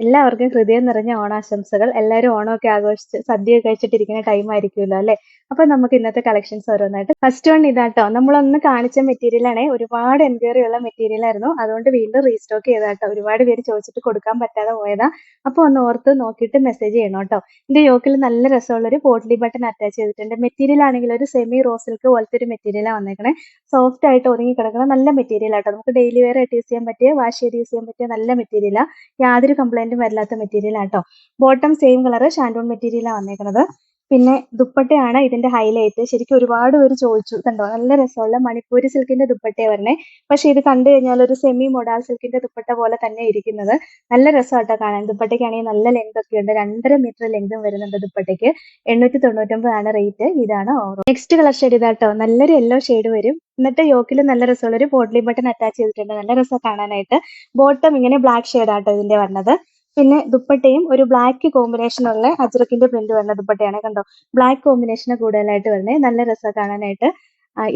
എല്ലാവർക്കും ഹൃദയം നിറഞ്ഞ ഓണാശംസകൾ. എല്ലാവരും ഓണമൊക്കെ ആഘോഷിച്ച് സദ്യ കഴിച്ചിട്ടിരിക്കുന്ന ടൈം ആയിരിക്കുമല്ലോ അല്ലെ? അപ്പൊ നമുക്ക് ഇന്നത്തെ കളക്ഷൻസ് ഓരോന്നായിട്ട്. ഫസ്റ്റ് വൺ ഇതാട്ടോ. നമ്മളൊന്ന് കാണിച്ച മെറ്റീരിയൽ ആണേ. ഒരുപാട് എൻക്വയറി ഉള്ള മെറ്റീരിയൽ ആയിരുന്നു. അതുകൊണ്ട് വീണ്ടും റീസ്റ്റോക്ക് ചെയ്താട്ടോ ഒരുപാട് പേര് ചോദിച്ചിട്ട് കൊടുക്കാൻ പറ്റാതെ പോയതാ. അപ്പൊ ഒന്ന് ഓർത്ത് നോക്കിയിട്ട് മെസ്സേജ് ചെയ്യണം കേട്ടോ. ഇതിന്റെ യോക്കിൽ നല്ല രസമുള്ള ഒരു പോട്ട്ലി ബട്ടൺ അറ്റാച്ച് ചെയ്തിട്ടുണ്ട്. മെറ്റീരിയൽ ആണെങ്കിൽ ഒരു സെമി റോസിൽക്ക് സിൽക്ക് പോലത്തെ ഒരു മെറ്റീരിയലാണ് വന്നേക്കണേ. സോഫ്റ്റ് ആയിട്ട് ഒതുങ്ങി കിടക്കുന്ന നല്ല മെറ്റീരിയൽ ആട്ടോ. നമുക്ക് ഡെയിലി വെയർ ആയിട്ട് യൂസ് ചെയ്യാൻ പറ്റിയ വാഷ് ചെയ്ത് യൂസ് ചെയ്യാൻ പറ്റിയ നല്ല മെറ്റീരിയലാണ് യാതൊരു കംപ്ലൈന്റും വരില്ലാത്ത മെറ്റീരിയൽ ആട്ടോ. ബോട്ടം സെയിം കളർ ഷാൻഡോൺ മെറ്റീരിയലാണ് വന്നേക്കുന്നത് പിന്നെ ദുപ്പട്ടയാണ് ഇതിന്റെ ഹൈലൈറ്റ് ശരിക്കും ഒരുപാട് പേര് ചോദിച്ചു കണ്ടോ? നല്ല രസമുള്ള മണിപ്പൂരി സിൽക്കിന്റെ ദുപ്പട്ടയാണ് വരണേ. പക്ഷെ ഇത് കണ്ടു കഴിഞ്ഞാൽ ഒരു സെമി മൊഡാൽ സിൽക്കിന്റെ ദുപ്പട്ട പോലെ തന്നെ ഇരിക്കുന്നത്. നല്ല രസമാട്ടോ കാണാൻ. ദുപ്പട്ടയ്ക്കാണെങ്കിൽ നല്ല ലെങ്ത് ഒക്കെ ഉണ്ട്. രണ്ടര മീറ്റർ ലെങ്തും വരുന്നുണ്ട് ദുപ്പട്ടയ്ക്ക്. എണ്ണൂറ്റി തൊണ്ണൂറ്റൊമ്പതാണ് റേറ്റ് ഇതാണ് ഓറോ നെക്സ്റ്റ് കളർ ഷെയ്ഡ് ഇതാട്ടോ. നല്ലൊരു യെല്ലോ ഷെയ്ഡ് വരും. എന്നിട്ട് യോക്കിൽ നല്ല രസമുള്ള ഒരു ബോട്ടിലി ബട്ടൺ അറ്റാച്ച് ചെയ്തിട്ടുണ്ട്. നല്ല രസം കാണാനായിട്ട്. ബോട്ടം ഇങ്ങനെ ബ്ലാക്ക് ഷെയ്ഡ് ആട്ടോ ഇതിന്റെ വരുന്നത് പിന്നെ ദുപ്പട്ടയും ഒരു ബ്ലാക്ക് കോമ്പിനേഷനുള്ള അജ്രക്കിന്റെ പ്രിന്റ് വരുന്ന ദുപ്പട്ടയാണ് കണ്ടോ? ബ്ലാക്ക് കോമ്പിനേഷന് കൂടുതലായിട്ട് വരുന്നത്. നല്ല രസം കാണാനായിട്ട്.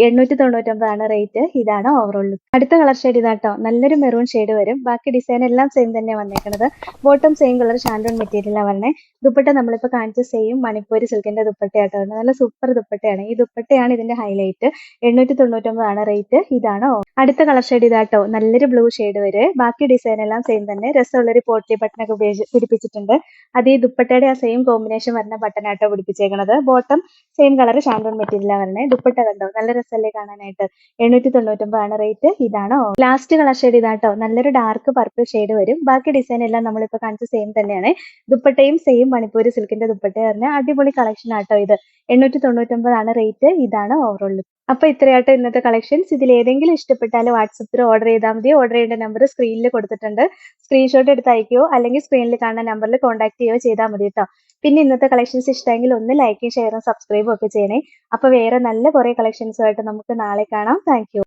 എണ്ണൂറ്റി തൊണ്ണൂറ്റൊമ്പതാണ് റേറ്റ് ഇതാണ് ഓവറോൾ ലുക്ക് അടുത്ത കളർ ഷെയ്ഡ് ഇതാട്ടോ നല്ലൊരു മെറൂൺ ഷെയ്ഡ് വരും. ബാക്കി ഡിസൈൻ എല്ലാം സെയിം തന്നെ വന്നേക്കുന്നത് ബോട്ടം സെയിം കളർ ഷാൻഡോൺ മെറ്റീരിയലാണ് വരണേ. ദുപ്പട്ട നമ്മളിപ്പോൾ കാണിച്ച സെയിം മണിപ്പൂരി സിൽക്കിന്റെ ദുപ്പട്ടയാട്ടോ വരുന്നത്. നല്ല സൂപ്പർ ദുപ്പട്ടയാണ്. ഈ ദുപ്പട്ടയാണ് ഇതിന്റെ ഹൈലൈറ്റ് എണ്ണൂറ്റി തൊണ്ണൂറ്റൊമ്പതാണ് റേറ്റ് ഇതാണ് അടുത്ത കളർ ഷെയ്ഡ് ഇതാട്ടോ. നല്ലൊരു ബ്ലൂ ഷെയ്ഡ് വരെ. ബാക്കി ഡിസൈൻ എല്ലാം സെയിം തന്നെ. രസമുള്ളൊരു പോട്ടി ബട്ടനൊക്കെ ഉപയോഗിച്ച് പിടിപ്പിച്ചിട്ടുണ്ട്. അത് ഈ ദുപ്പട്ടയുടെ ആ സെയിം കോമ്പിനേഷൻ വരുന്ന ബട്ടനാട്ടോ പിടിപ്പിച്ചേക്കണത്. ബോട്ടം സെയിം കളർ ഷാൻഡോൺ മെറ്റീരിയലാണ് വരുന്നത്. ദുപ്പട്ട കണ്ടോ? നല്ല രസമല്ലേ കാണാനായിട്ട്. എണ്ണൂറ്റി തൊണ്ണൂറ്റൊമ്പതാണ് റേറ്റ് ഇതാണോ ലാസ്റ്റ് കളർ ഷെയ്ഡ് ഇതാട്ടോ. നല്ലൊരു ഡാർക്ക് പർപ്പിൾ ഷെയ്ഡ് വരും. ബാക്കി ഡിസൈൻ എല്ലാം നമ്മളിപ്പോൾ കാണിച്ച സെയിം തന്നെയാണ്. ദുപ്പട്ടയും സെയിം മണിപ്പൂരി സിൽക്കിന്റെ ദുപ്പട്ട വരുന്ന അടിപൊളി കളക്ഷൻ ആട്ടോ ഇത്. എണ്ണൂറ്റി തൊണ്ണൂറ്റൊമ്പതാണ് റേറ്റ് ഇതാണ് ഓവറോൾ അപ്പൊ ഇത്രയാട്ടോ ഇന്നത്തെ കളക്ഷൻസ് ഇതിൽ ഏതെങ്കിലും ഇഷ്ടപ്പെട്ടാൽ വാട്സപ്പിൽ ഓർഡർ ചെയ്താൽ മതി. ഓർഡർ ചെയ്യേണ്ട നമ്പർ സ്ക്രീനിൽ കൊടുത്തിട്ടുണ്ട്. സ്ക്രീൻഷോട്ട് എടുത്ത് അയക്കുകയോ അല്ലെങ്കിൽ സ്ക്രീനിൽ കാണുന്ന നമ്പറിൽ കോൺടാക്ട് ചെയ്യുകയോ ചെയ്താൽ മതി കേട്ടോ പിന്നെ ഇന്നത്തെ കളക്ഷൻസ് ഇഷ്ടമെങ്കിൽ ഒന്ന് ലൈക്കും ഷെയറും സബ്സ്ക്രൈബും ഒക്കെ ചെയ്യണേ. അപ്പൊ വേറെ നല്ല കുറെ കളക്ഷൻസുമായിട്ട് നമുക്ക് നാളെ കാണാം. താങ്ക്